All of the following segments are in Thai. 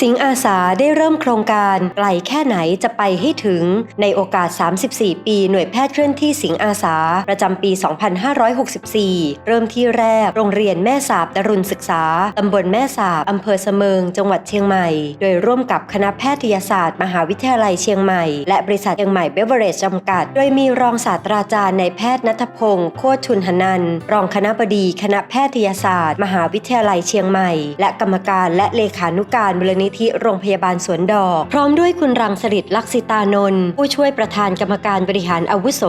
สิงห์อาสาได้เริ่มโครงการไกลแค่ไหนจะไปให้ถึง ในโอกาส 34 ปีหน่วยแพทย์เคลื่อนที่สิงห์อาสา ประจำปี 2564 เริ่มที่แรก โรงเรียนแม่สาบดรุณศึกษา ตำบลแม่สาบอำเภอเสมิง จังหวัดเชียงใหม่ โดยร่วมกับคณะแพทยศาสตร์ มหาวิทยาลัยเชียงใหม่ และบริษัทเชียงใหม่เบเวอเรจจำกัด โดยมีรองศาสตราจารย์นายแพทย์นัทพงศ์โคชุนหนัน รองคณะบดีคณะแพทยศาสตร์ มหาวิทยาลัยเชียงใหม่ และกรรมการและเลขานุการมูลนิธิโรงพยาบาลสวนดอก พร้อมด้วยคุณรังสฤษดิ์ลักษิตานนท์ผู้ช่วยประธานกรรมการบริหารอาวุโส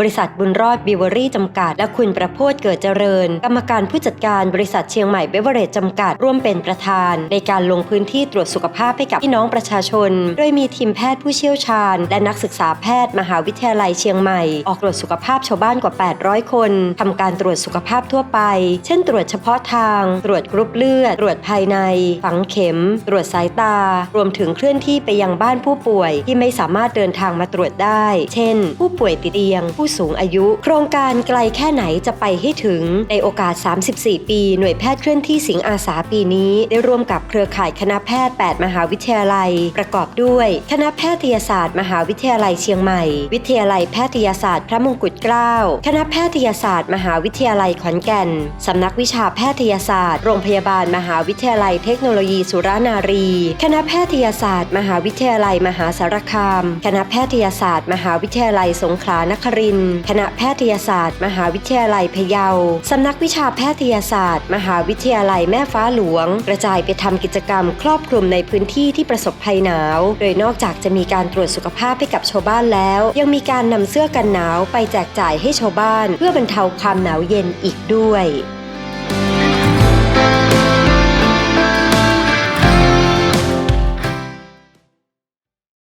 บริษัทบุญรอดบิวเวอรี่จำกัด และคุณประโพธเกิดเจริญ กรรมการผู้จัดการบริษัทเชียงใหม่เบเวอเรจจำกัด ร่วมเป็นประธาน ในการลงพื้นที่ตรวจสุขภาพให้กับพี่น้องประชาชน โดยมีทีมแพทย์ผู้เชี่ยวชาญ และนักศึกษาแพทย์มหาวิทยาลัยเชียงใหม่ ออกตรวจสุขภาพชาวบ้านกว่า 800 คนทำการตรวจสุขภาพทั่วไป เช่น ตรวจเฉพาะทาง ตรวจกรุ๊ปเลือด ตรวจภายใน ฝังเข็ม ตรวจสายตา รวมถึงเคลื่อนที่ไปยังบ้านผู้ป่วยที่ไม่สามารถเดินทางมาตรวจได้ เช่น ผู้ป่วยติดเตียง ผู้สูงอายุ โครงการไกลแค่ไหนจะไปให้ถึง ในโอกาส 34 ปี หน่วยแพทย์เคลื่อนที่สิงห์อาสาปีนี้ ได้ร่วมกับเครือข่ายคณะแพทย์ 8 มหาวิทยาลัย ประกอบด้วย คณะแพทยศาสตร์ มหาวิทยาลัยเชียงใหม่ วิทยาลัยแพทยศาสตร์พระมงกุฎเกล้า คณะแพทยศาสตร์ มหาวิทยาลัยขอนแก่น สำนักวิชาแพทยศาสตร์ โรงพยาบาลมหาวิทยาลัยเทคโนโลยีสุรานารีคณะแพทยศาสตร์ มหาวิทยาลัยมหาสารคาม คณะแพทยศาสตร์ มหาวิทยาลัยสงขลานครินทร์คณะแพทยศาสตร์ มหาวิทยาลัยพะเยา สำนักวิชาแพทยศาสตร์ มหาวิทยาลัยแม่ฟ้าหลวง กระจายไปทำกิจกรรมครอบคลุมในพื้นที่ที่ประสบภัยหนาว โดยนอกจากจะมีการตรวจสุขภาพให้กับชาวบ้านแล้ว ยังมีการนำเสื้อกันหนาวไปแจกจ่ายให้ชาวบ้าน เพื่อบรรเทาความหนาวเย็นอีกด้วย